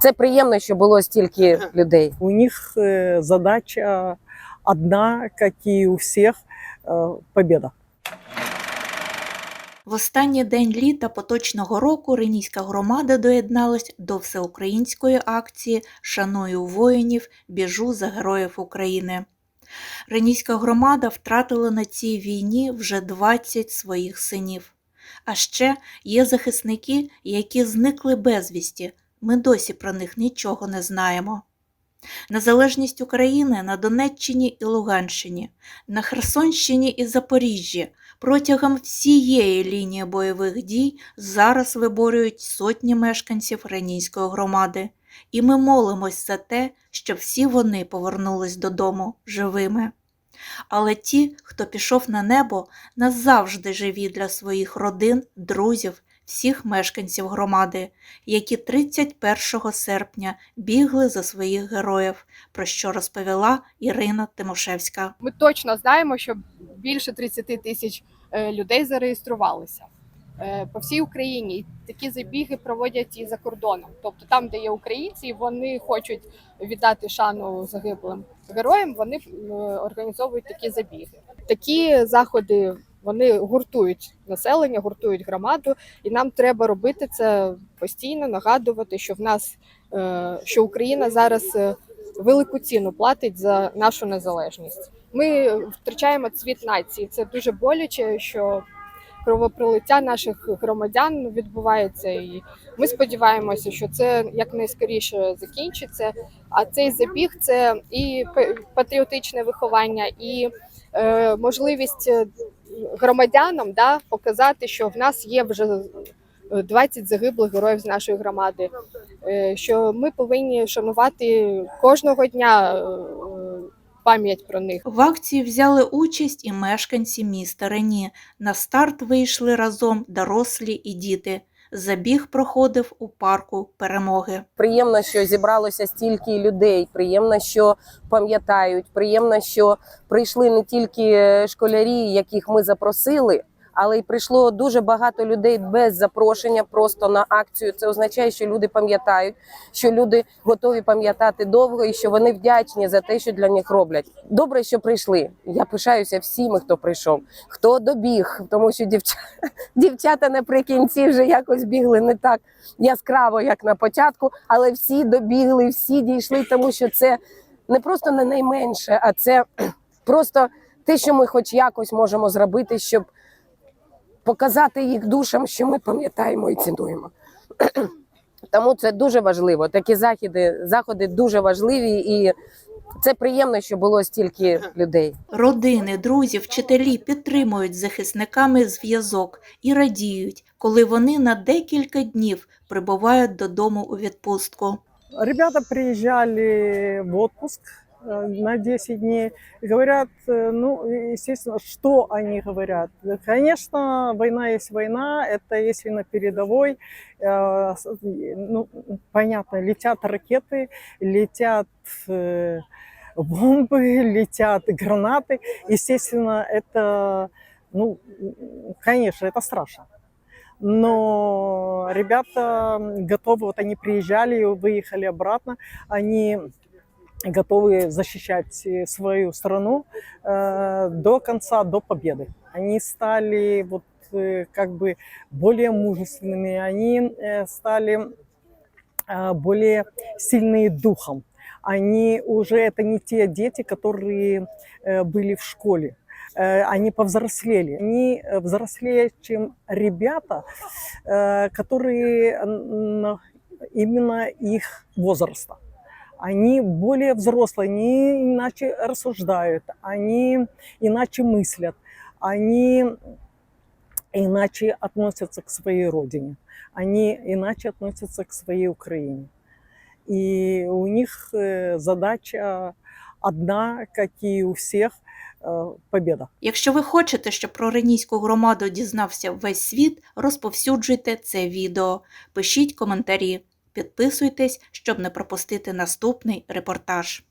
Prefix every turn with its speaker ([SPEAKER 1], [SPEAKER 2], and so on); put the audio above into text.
[SPEAKER 1] Це приємно, що було стільки людей.
[SPEAKER 2] У них э, задача одна, как и у всех, э, победа.
[SPEAKER 3] В останній день літа поточного року Ренійська громада доєдналась до всеукраїнської акції Шаную воїнів, біжу за героїв України. Ренійська громада втратила на цій війні вже 20 своїх синів. А ще є захисники, які зникли безвісті. Ми досі про них нічого не знаємо. Незалежність України на Донеччині і Луганщині, на Херсонщині і Запоріжжі протягом всієї лінії бойових дій зараз виборюють сотні мешканців Ренійської громади, і ми молимось за те, щоб всі вони повернулись додому живими. Але ті, хто пішов на небо, назавжди живі для своїх родин, друзів, всіх мешканців громади, які 31 серпня бігли за своїх героїв, про що розповіла Ірина Тимошевська.
[SPEAKER 4] Ми точно знаємо, що більше 30 тисяч е, людей зареєструвалися е, по всій Україні. Такі забіги проводять і за кордоном. Тобто, там, де є українці, вони хочуть віддати шану загиблим героям. Вони е, організовують такі забіги. Такі заходи вони гуртують населення, гуртують громаду, і нам треба робити це постійно, нагадувати, що в нас е, що Україна зараз е, велику ціну платить за нашу незалежність. Ми втрачаємо цвіт нації. Це дуже боляче, що кровопролиття наших громадян відбувається, і ми сподіваємося, що це якнайскоріше закінчиться. А цей забіг це і патріотичне виховання, і е, можливість громадянам да, показати, що в нас є вже 20 загиблих героїв з нашої громади. Е, Що ми повинні шанувати кожного дня е, пам'ять про них.
[SPEAKER 3] В акції взяли участь і мешканці міста Рені. На старт вийшли разом дорослі і діти. Забіг проходив у парку перемоги.
[SPEAKER 1] Приємно, що зібралося стільки людей. Приємно, що пам'ятають. Приємно, що прийшли не тільки школярі, яких ми запросили, але й прийшло дуже багато людей без запрошення просто на акцію. Це означає, що люди пам'ятають, що люди готові пам'ятати довго і що вони вдячні за те, що для них роблять. Добре, що прийшли. Я пишаюся всіми, хто прийшов, хто добіг, тому що дівчата, дівчата наприкінці вже якось бігли не так яскраво, як на початку, але всі добігли, всі дійшли, тому що це не просто не найменше, а це просто те, що ми хоч якось можемо зробити, щоб показати їх душам, що ми пам'ятаємо і цінуємо. Тому це дуже важливо. Такі заходи, заходи дуже важливі, і це приємно, що було стільки людей.
[SPEAKER 3] Родини, друзі, вчителі підтримують з захисниками зв'язок і радіють, коли вони на декілька днів прибувають додому у відпустку.
[SPEAKER 2] Ребята приезжали в отпуск э, на 10 дней. Говорят, э, ну, естественно, что они говорят? Конечно, война есть война, это если на передовой, э, ну, понятно, летят ракеты, летят э, бомбы, летят гранаты. Естественно, это, ну, конечно, это страшно. Но ребята готовы, вот они приезжали, выехали обратно, они готовы защищать э, свою страну э, до конца, до победы. Они стали вот э, как бы более мужественными, они э, стали э, более сильные духом. Они уже это не те дети, которые э, были в школе. Э, Они повзрослели. Они э, взрослее, чем ребята, э, которые м, именно их возраста. Они более взрослые, они иначе рассуждают, они иначе мыслят, они иначе относятся к своей родине, они иначе относятся к своей Украине. И у них э, задача одна, как и у всех, э, победа.
[SPEAKER 3] Якщо ви хочете, щоб про Ренійську громаду дізнався весь світ, розповсюджуйте це відео, пишіть коментарі, підписуйтесь, щоб не пропустити наступний репортаж.